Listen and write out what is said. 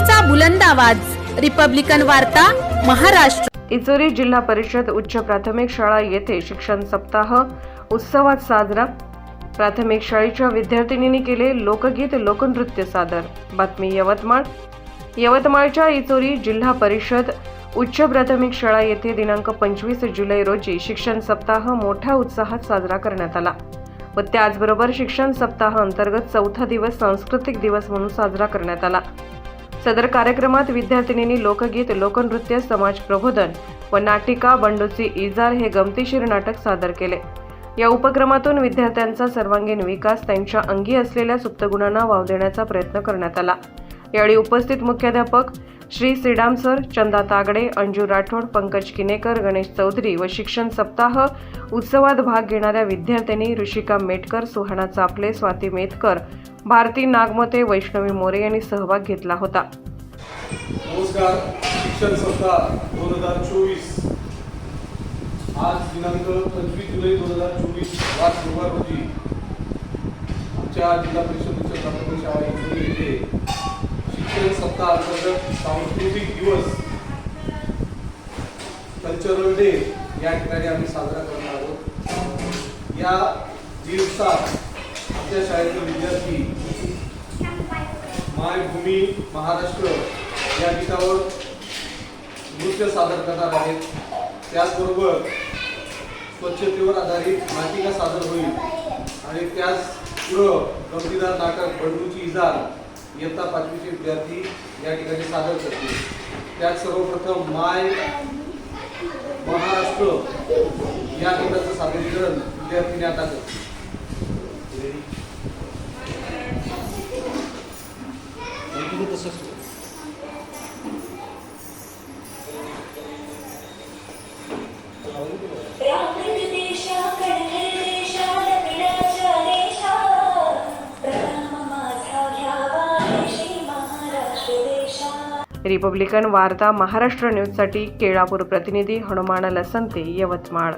लोकशाहीचा बुलंद आवाज. रिपब्लिकन वार्ता महाराष्ट्र. इचोरी जिल्हा परिषद उच्च प्राथमिक शाळा येथे शिक्षण सप्ताह उत्सवात साजरा. प्राथमिक शाळेच्या विद्यार्थिनींनी केले लोकगीत लोकनृत्य सादर. बातमी यवतमाळ. यवतमाळच्या इचोरी जिल्हा परिषद उच्च प्राथमिक शाळा येथे दिनांक पंचवीस जुलै रोजी शिक्षण सप्ताह मोठ्या उत्साहात साजरा करण्यात आला व त्याचबरोबर शिक्षण सप्ताह अंतर्गत चौथा दिवस सांस्कृतिक दिवस म्हणून साजरा करण्यात आला. सदर कार्यक्रमात विद्यार्थिनींनी लोकगीत लोकनृत्य समाज प्रबोधन व नाटिका बंडूची इजार हे गमतीशीर नाटक सादर केले. या उपक्रमातून विद्यार्थ्यांचा सर्वांगीण विकास त्यांच्या अंगी असलेल्या सुप्तगुणांना वाव देण्याचा प्रयत्न करण्यात आला. यावेळी उपस्थित मुख्याध्यापक श्री श्रीडाम सर चंदा तागडे अंजू राठोड पंकज किनेकर गणेश चौधरी व शिक्षण सप्ताह उत्सवात भाग घेणाऱ्या विद्यार्थ्यांनी ऋषिका मेटकर सुहाना चापले स्वाती मेतकर भारती नागमते वैष्णवी मोरे यांनी सहभाग घेतला होता. नमस्कार. शिक्षण संस्था दोन हजार चोवीस. आज दिनांक पंचवीस जुलै दोन हजार चोवीस आज सोमवार रोजी आमच्या जिल्हा परिषद उच्च प्राथमिक शाळा येथे शिक्षण सप्ताह अंतर्गत सांस्कृतिक दिवस कल्चरल डे या ठिकाणी आम्ही साजरा करणार आहोत. या दिवसात आपल्या शाळेतील विद्यार्थी मायभूमी महाराष्ट्र या गीतावर नृत्य सादर करणार आहेत. त्याचबरोबर स्वच्छतेवर आधारित नाटिका सादर होईल. आणि त्याच पुढं गमतीदार नाटक बंडूची इजार इयत्ता पाचवीचे विद्यार्थी या ठिकाणी सादर करतील. त्यात सर्वप्रथम माय महाराष्ट्र या गीताचं सादरीकरण विद्यार्थीने आता करतील. महाराष्ट्र तसंच. रिपब्लिकन वार्ता महाराष्ट्र न्यूजसाठी केळापूर प्रतिनिधी हनुमान लसंते यवतमाळ.